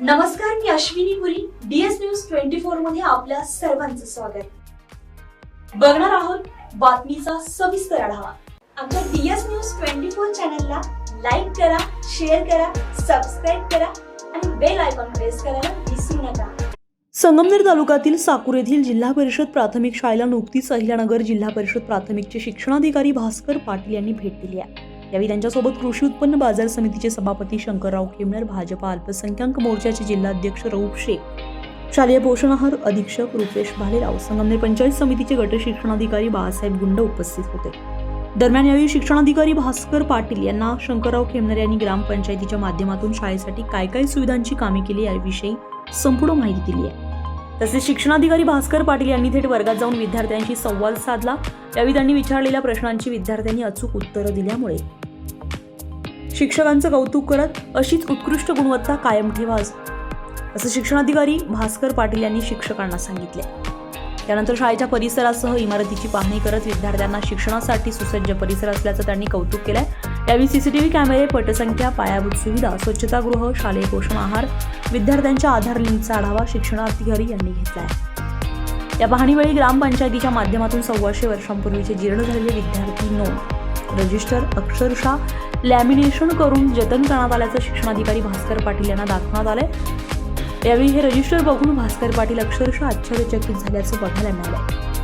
नमस्कार मी Ashwini Puri. DS news twenty फोरमध्ये आपल्या सर्वांचं स्वागत. बघणार आहोत बातमीचा सविस्तर आढावा. आमच्या डीएस न्यूज ट्वेंटी फोर चॅनलला लाईक करा शेअर करा सबस्क्राईब करा आणि बेल आयकॉन प्रेस करायला विसरू नका. संगमनेर तालुक्यातील साकूर येथील जिल्हा परिषद प्राथमिक शाळेला नुकतीच अहिल्यानगर जिल्हा परिषद प्राथमिकचे शिक्षणाधिकारी भास्कर पाटील यांनी भेट दिली आहे. यावेळी त्यांच्यासोबत कृषी उत्पन्न बाजार समितीचे सभापती शंकरराव खेमनर भाजपा अल्पसंख्याक मोर्चाचे जिल्हाध्यक्ष रऊफ शेख शालेय पोषण आहार अधीक्षक रुपेश भालेराव संगमनेर पंचायत समितीचे गट शिक्षणाधिकारी बाळासाहेब गुंड उपस्थित होते. दरम्यान यावेळी शिक्षणाधिकारी भास्कर पाटील यांना शंकरराव खेमनर यांनी ग्रामपंचायतीच्या माध्यमातून शाळेसाठी काय काय सुविधांची कामे केली याविषयी संपूर्ण माहिती दिली आहे. तसेच शिक्षणाधिकारी भास्कर पाटील यांनी थेट वर्गात जाऊन विद्यार्थ्यांशी संवाद साधला. यावेळी त्यांनी विचारलेल्या प्रश्नांची विद्यार्थ्यांनी अचूक उत्तरं दिल्यामुळे. शिक्षकांचं कौतुक करत अशीच उत्कृष्ट गुणवत्ता कायम ठेवा असं शिक्षणाधिकारी भास्कर पाटील यांनी शिक्षकांना सांगितले. त्यानंतर शाळेच्या परिसरासह इमारतीची पाहणी करत विद्यार्थ्यांना शिक्षणासाठी सुसज्ज परिसर असल्याचं त्यांनी कौतुक केलंय. यावेळी सीसीटीव्ही कॅमेरे पटसंख्या पायाभूत सुविधा स्वच्छतागृह शालेय पोषण आहार विद्यार्थ्यांच्या आधार लिंकचा आढावा शिक्षणाधिकारी यांनी घेतलाय या पाहणीवेळी ग्रामपंचायतीच्या माध्यमातून सव्वाशे वर्षांपूर्वीचे जीर्ण झालेले विद्यार्थी नोंद. रजिस्टर अक्षरशः लॅमिनेशन करून जतन करण्यात आल्याचं शिक्षणाधिकारी भास्कर पाटील यांना दाखवण्यात आलंय. यावेळी हे रजिस्टर बघून भास्कर पाटील अक्षरशः आश्चर्यचकित झाल्याचं बघायला मिळालं.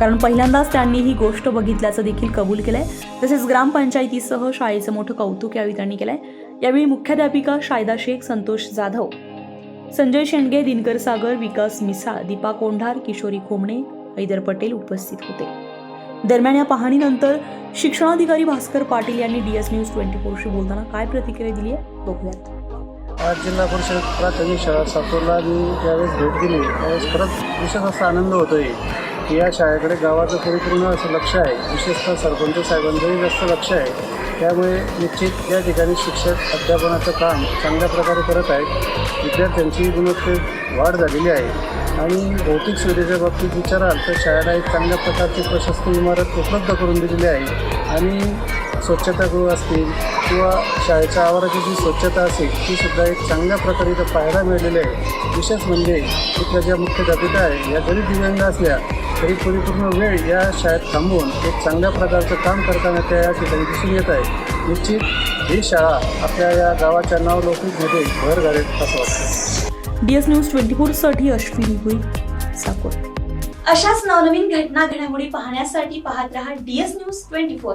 कारण पहिल्यांदाच त्यांनी ही गोष्ट बघितल्याचं देखील कबूल केलंय. तसेच ग्रामपंचायतीसह शाळेचं मोठं कौतुक यावेळी त्यांनी केलंय. यावेळी मुख्याध्यापिका शायदा शेख संतोष जाधव संजय शेंडगे दिनकर सागर विकास मिसाळ दीपा कोंढार किशोरी खोमणे हैदर पटेल उपस्थित होते. दरम्यान या पाहणीनंतर शिक्षणाधिकारी भास्कर पाटील यांनी डीएस न्यूज ट्वेंटी फोरशी बोलताना काय प्रतिक्रिया दिली आहे बघूयात. आज जिल्हा परिषद प्राथमिक शाळा सातोला मी ज्यावेळेस भेट दिली त्यावेळेस खरंच विशेष असा आनंद होतोय. की या शाळेकडे गावाचं परिपूर्ण असं लक्ष आहे. विशेषतः सरपंच साहेबांचंही जास्त लक्ष आहे. त्यामुळे निश्चित या ठिकाणी शिक्षक अध्यापनाचं काम चांगल्या प्रकारे करत आहेत. विद्यार्थ्यांची गुणवत्तेत वाढ झालेली आहे. आणि भौतिक सुविधेच्या बाबतीत विचाराल तर शाळेला एक चांगल्या प्रकारची प्रशस्त इमारत उपलब्ध करून दिलेली आहे. आणि स्वच्छतागृह असतील किंवा शाळेच्या आवाराची जी स्वच्छता असेल ती सुद्धा एक चांगल्या प्रकारे इथं पाहायला मिळालेली आहे. विशेष म्हणजे इथल्या ज्या मुख्याध्यापिका आहे या जरी दिव्यांग असल्या तरी परिपूर्ण वेळ या शाळेत थांबवून एक चांगल्या प्रकारचं काम करताना त्या या ठिकाणी दिसून येत आहे. निश्चित ही शाळा आपल्या या गावाच्या नावलौकिकमध्ये भर घालेल असं वाटतं. डीएस न्यूज ट्वेंटी फोरसाठी अश्विनी भुई साकोर अशाच नवनवीन घटना घडामोडी पाहण्यासाठी पाहत रहा डीएस न्यूज ट्वेंटी फोर